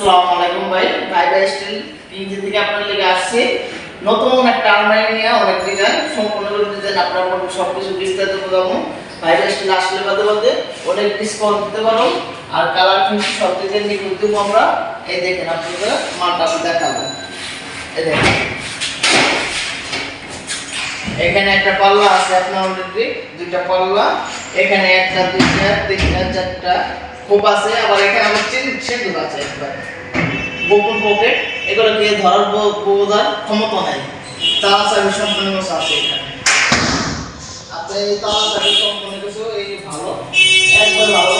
আসসালামু আলাইকুম ভাই থেকে আপনার লেগে আসছি। নতুন একটা আলমারি অনেক ডিজাইন সম্পূর্ণ ডিজাইন আপনার মধ্যে সব কিছু বিস্তারিত বোঝাবো। ভাই স্টিল আসলে বাদে বাদে অনেক ডিসকাউন্ট দিতে পারো। আর কালার ফিনিশ সব ডিজাইন নিয়ে দেবো আমরা। এই দেখেন আপনাদের মালটা দেখাবো। এই দেখেন। এখানে একটা পাল্লা আছে আপনার অলরেডি দুইটা পাল্লা। এখানে একটা, দুইটা, তিনটা, চারটা। খোপ আছে। আবার এখানে আমার একবার গোপন পকেট এগুলো দিয়ে ধরার বোঝার ক্ষমতা নেই। তারা চাবি সম্পূর্ণ আছে এখানে। আপনি এই চাবি সম্পূর্ণ কিছু এই ভালো। একবার ভালো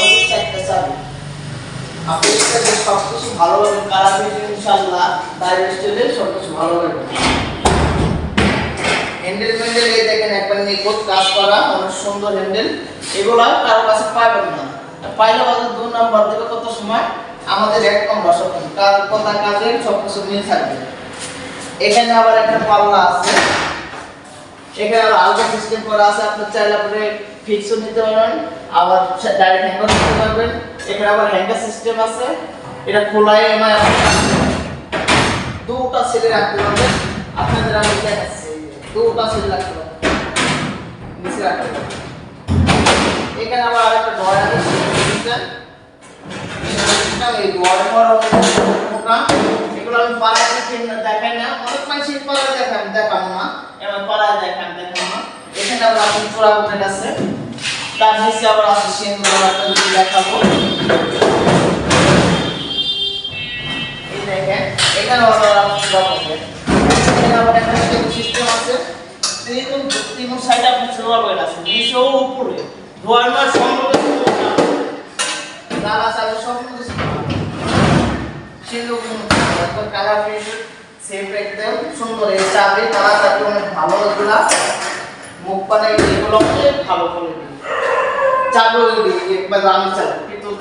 আপনি সব কিছু ভালো হবে কালার ইনশাল্লাহ ডাইরেক্ট সব কিছু ভালো হবে। হ্যান্ডেল ম্যান্ডেল এই দেখেন, একবার নিখুঁত কাজ করা, অনেক সুন্দর হ্যান্ডেল এগুলো কারও কাছে পাবেন না। পাইলে বাজার দু নাম্বার দেবে সময় আমাদের এক কম বসা কার কথা কাজে সব কিছু মিল থাকবে। এখানে আবার একটা পাল্লা আছে। এখানে আবার আলগা সিস্টেম করা আছে আপনি চাইলে আপনি ফিক্সও নিতে পারবেন আবার ডাইরেক্ট হ্যাঙ্গার নিতে পারবেন। এখানে আবার হ্যাঙ্গার সিস্টেম আছে। এটা খোলাই আমার দুটা ছেলে রাখতে পারবেন। আপনাদের আমি দেখাচ্ছি দুটা ছেলে রাখতে পারবেন। নিচে রাখতে পারবেন। এখানে আবার আরেকটা ডয়ার আছে বুঝছেন? এই করা মোটা এগুলো আমি পাড়ায় দেখি দেখাই না। অনেক মানুষই পাড়ায় দেখান, দেখানো না। এবার পাড়ায় দেখান, দেখানো না। এখানে আবার আপনি চোরা উঠে গেছে তার নিচে আবার আছে একটা যদি দেখাবো। এই দেখেন এখানে আবার আপনি চোরা এখানে আবার একটা সিস্টেম আছে। তিন তিন সাইডে আপনি চোরা উঠে আছে। নিচেও উপরে। মার সম্পর্কে সুন্দর। এই অনেক ভালো এগুলা। মুখ ভালো করে দিই। চাবি ওই একবার দামি চাবি, পিতল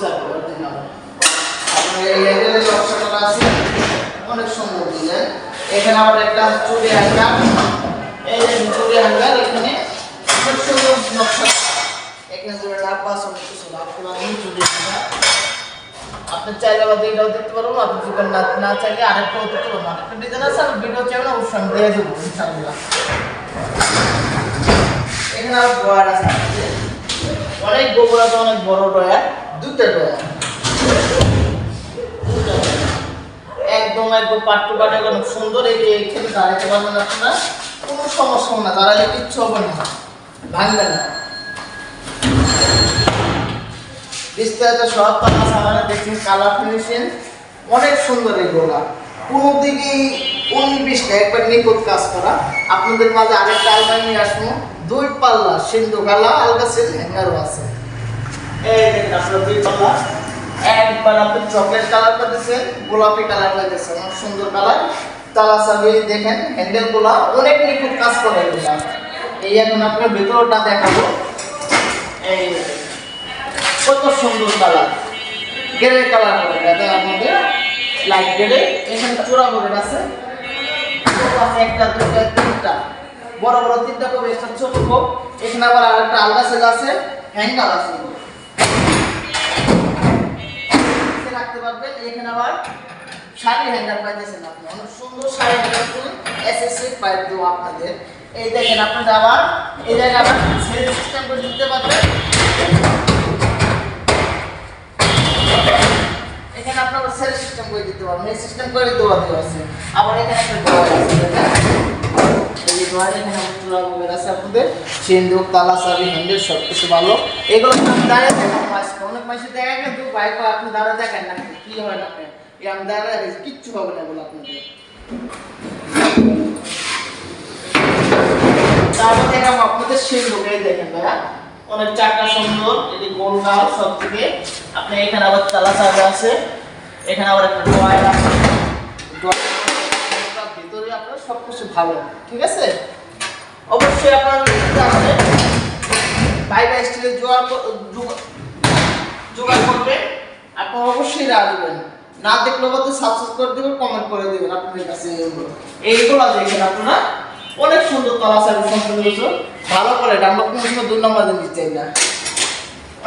আপনার এই লেভেলের আছে, অনেক সুন্দর এখানে আবার একটা চুড়ি হ্যাঙ্গার এই চুড়ি হ্যাঙ্গার এখানে খুব সুন্দর নকশা। এখানে লাভ বাস অনেক কিছু লাভ করা চুড়ি হ্যাঙ্গার আপনি চাইলে আবার এটাও দেখতে পারব, আপনি যদি না না চাইলে আরেকটাও দেখতে পারব। আরেকটা ডিজাইন আছে আমি ভিডিও চাইবেন অবশ্যই আমি দিয়ে দেবো ইনশাআল্লাহ। এখানে আর ড্রয়ার আছে। অনেক গোবর আছে অনেক বড় ড্রয়ার, দুটো ড্রয়ার। একদম একদম পাট টু পাট একদম সুন্দর, এই যে এখানে দাঁড়াতে পারবেন আপনারা। কোনো সমস্যা না দাঁড়ালে কিচ্ছু হবে না। ভাঙবে না। বিস্তারিত সব পাতা সামানে দেখছেন কালার ফিনিশিং অনেক সুন্দর এগুলা কোনো দিকেই উনবিশটা, একবার নিখুঁত কাজ করা। আপনাদের মাঝে আরেকটা আলমারি নিয়ে আসব। দুই পাল্লা সিন্ধু কালা আলগা সেল হ্যাঙ্গারও আছে। এই দেখেন, আপনার দুই পাল্লা। একবার আপনি চকলেট কালার পাইতেছেন গোলাপি কালার পাইতেছেন অনেক সুন্দর কালার তালা চাবি দেখেন হ্যান্ডেলগুলা, অনেক নিখুঁত কাজ করে এই এখন আপনার ভেতরটা দেখাবো। এই। কত সুন্দর কালার। গ্রে কালার করে যাতে আমাদের লাইট গ্রে। এখানে চূড়া করে আছে। একটা দুটা তিনটা। বড় বড় তিনটা কবে একটা ছোট কোপ এখানে আবার আরেকটা আলগা সেল আছে, হ্যাঙ্গার আছে। রাখতে পারবেন, এখানে আবার শাড়ি হ্যাঙ্গার পাইতেছেন আপনি। অনেক সুন্দর শাড়ি হ্যাঙ্গার এসএসসি পাইপ দেবো আপনাদের। এই দেখেন আপনাদের আবার, এই জায়গায় আবার সেল সিস্টেম করে দিতে পারবেন। আপনারা সেল সিস্টেম করে দিতে পারবেন এই সিস্টেম করে দেওয়া দেওয়া আছে। আবার এখানে একটা ড্রয়ার আছে এই যে এখানে আমার বগের আছে আপনাদের। সিন্দুক তালা, চাবি হ্যান্ডেল সব কিছু ভালো। এগুলো আমি দাঁড়িয়ে দেখেন আজকে অনেক মানুষের দেখা কিন্তু বাইক আপনি দাঁড়িয়ে দেখেন না কি হয় না এই আমি দেখি কিচ্ছু হবে না এগুলো আপনাদের। তারপর দেখলাম আপনাদের সিন্দুক এই দেখেন, ভাইয়া। অনেক চারটা সুন্দর এটি গোল গাল সব থেকে আপনি এখানে আবার তালা চাবি আছে। এখানে আবার একটা ড্রয়ার আছে। আপনার ভালো, ঠিক আছে? অবশ্যই আপনার স্টিলের জোগাড় জোগাড় অবশ্যই রাখবেন। না দেখলে করে দেবেন কমেন্ট করে দেবেন কাছে এইগুলো আপনারা। অনেক সুন্দর তলা ভালো করে আমরা কোনো দুই নম্বর দিতে চাই না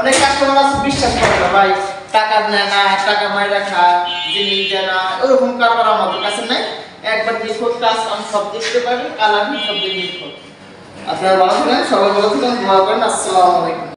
অনেক কাস্টমার আছে, বিশ্বাস করে না, ভাই। টাকা নেয় না, টাকা মায়েরা খায়, জিনিস দেয় না ওরকম কারবার আমাদের কাছে নাই। একবার নিখোঁজ কাজ আমি সব দেখতে পারি কালার সব নিখুঁত আপনারা ভালো থাকেন, সবাই ভালো থাকেন, দোয়া করেন, আসসালামু আলাইকুম।